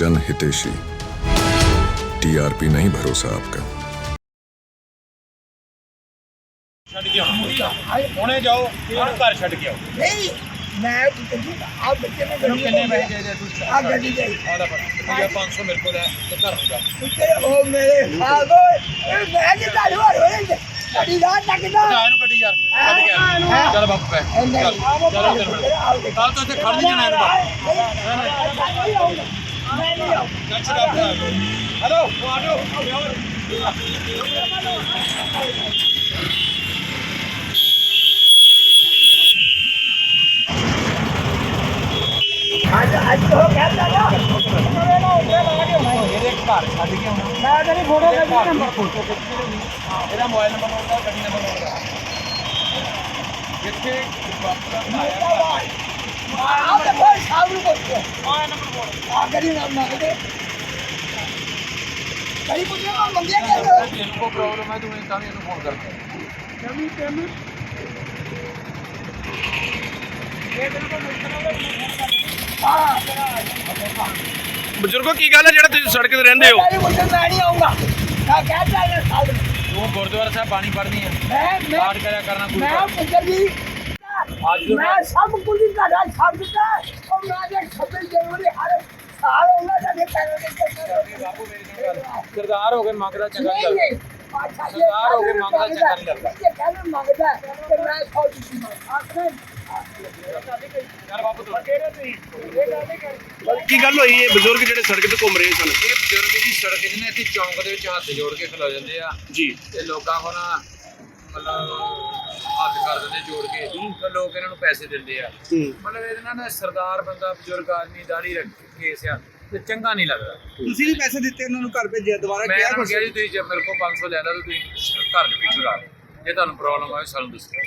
जन हितेशी टीआरपी नहीं भरोसा आपका ਛੱਡ ਕੇ ਆਉਣਾ ਹੁਣੇ ਜਾਓ ਹੁਣ ਘਰ ਛੱਡ ਕੇ ਆਓ ਨਹੀਂ ਮੈਂ ਆ ਬੱਚੇ ਨੇ ਤੈਨੂੰ ਕਿੰਨੇ ਪੈਸੇ ਚਾਹੀਦੇ ਤੂੰ ਆ ਗੱਡੀ ਦੇ ਆਦਾ ਪਰ ਰੁਪਿਆ 500 ਮੇਰੇ ਕੋਲ ਹੈ ਤੇ ਘਰ ਨੂੰ ਜਾ ਉਹ ਮੇਰੇ ਆਗੋ ਇਹ ਮੈਂ ਕਿ ਤਾਂ ਹੋਰ ਹੋਏ ਗੱਡੀ ਦਾ ਟੱਕਦਾ ਜਾ ਇਹਨੂੰ ਕੱਢੀ ਯਾਰ ਕੱਢ ਕੇ ਆ। ਚੱਲ ਬਾਪੂ ਪੈ ਚੱਲ ਚੱਲ ਤੇਰੇ ਨਾਲ ਕੱਲ ਤੋਂ ਇੱਥੇ ਖੜ ਨਹੀਂ ਜਾਣਾ ਇਹਨੂੰ ਮੈਂ ਨਹੀਂ ਅੱਜ ਮੈਂ ਤੇਰੀ ਫੋਟੋ ਕੱਢੀ ਨੰਬਰ ਇਹਦਾ ਮੋਬਾਈਲ ਨੰਬਰ ਨੋਟ ਗੱਡੀ ਨੰਬਰ ਨੋਟ ਜਿੱਥੇ ਬਾਪੂ ਦਾ ਘਰ ਹੈ ਆ ਗੱਡੀ ਨਾ ਮੰਗਦੇ ਕਈ ਪੁੱਛਿਆ ਕੋ ਮੰਗਿਆ ਕਿ ਤੈਨੂੰ ਕੋ ਪ੍ਰੋਬਲਮ ਹੈ ਤੂੰ ਇਹ ਤਾਂ ਵੀ ਇਹਨੂੰ ਫੋਨ ਕਰ ਜਮੀ ਪੇਮੈਂਟ ਬਜ਼ੁਰਗੋ ਕੀ ਗੱਲ ਹੈ ਜਿਹੜਾ ਤੁਸੀਂ ਸੜਕ ਤੇ ਰਹਿੰਦੇ ਹੋ? ਮੈਂ ਮੁੰਡੇ ਮੈਂ ਨਹੀਂ ਆਉਂਗਾ ਮੈਂ ਕਹਿ ਰਿਹਾ ਸਾਹਬ ਤੂੰ ਗੁਰਦੁਆਰਾ ਸਾਹਿਬ ਬਾਣੀ ਪੜ੍ਹਨੀ ਹੈ। ਮੈਂ ਮੈਂ ਕਰਿਆ ਕਰਨਾ ਮੈਂ ਪੁੱਛਰ ਜੀ। ਅੱਜ ਮੈਂ ਸਭ ਕੁਝ ਹੀ ਤੁਹਾਡਾ ਛੱਡ ਦਿੱਤਾ। ਸਰਦਾਰ ਹੋ ਕੇ ਮੰਗਦਾ ਚੰਗਾ ਨਹੀਂ ਨਹੀਂ ਲੱਗਦਾ ਨਹੀਂ ਅੱਛਾ ਜੀ ਸਰਦਾਰ ਹੋ ਕੇ ਮੰਗਦਾ ਚੰਗਾ ਨਹੀਂ ਲੱਗਦਾ। ਇਹ ਕਹਿੰਦੇ ਮੰਗਦਾ ਤੇ ਮੈਂ ਸੌ ਦਿੱਤੀ ਆਖਰੇ ਚੱਲ ਬਾਪੂ ਤੂੰ ਕੀ ਗੱਲ ਹੋਈ? ਇਹ ਬਜ਼ੁਰਗ ਜਿਹੜੇ ਸੜਕ ਤੇ ਘੁੰਮ ਰਹੇ ਸਨ। ਇਹ ਬਜ਼ੁਰਗ ਜੀ ਸੜਕ ਜਿਹਨੇ ਇੱਥੇ ਚੌਂਕ ਦੇ ਵਿੱਚ ਹੱਥ ਜੋੜ ਕੇ ਖਲੋ ਜਾਂਦੇ ਆ। ਜੀ। ਤੇ ਲੋਕਾਂ ਕੋਲ ਨਾ ਮਤਲਬ ਕਰ ਦਿੰਦੇ ਜੋੜ ਕੇ। ਤੇ ਲੋਕ ਇਹਨਾਂ ਨੂੰ ਪੈਸੇ ਦਿੰਦੇ ਆ। ਮਤਲਬ ਇਹਦੇ ਨਾਲ ਨਾ ਸਰਦਾਰ ਬੰਦਾ ਬਜ਼ੁਰਗ ਆਦਮੀ ਦਾੜੀ ਰੱਖ ਕੇਸ ਆ ਤੇ ਚੰਗਾ ਨਹੀਂ ਲੱਗਦਾ। ਤੁਸੀਂ ਵੀ ਪੈਸੇ ਦਿੱਤੇ ਉਹਨਾਂ ਨੂੰ ਘਰ ਭੇਜਿਆ ਦੁਬਾਰਾ ਮੈਂ ਕਿਹਾ ਇਹਨਾਂ ਨੂੰ ਕਿਹਾ ਜੀ ਤੁਸੀਂ ਜੇ ਮੇਰੇ ਕੋਲ 500 ਲੈਣਾ ਤਾਂ ਤੁਸੀਂ ਘਰ ਦੇ ਪਿੱਛੇ ਲਾ ਲਓ ਜੇ ਤੁਹਾਨੂੰ ਪ੍ਰੋਬਲਮ ਆਵੇ ਸਾਨੂੰ ਦੱਸੋ।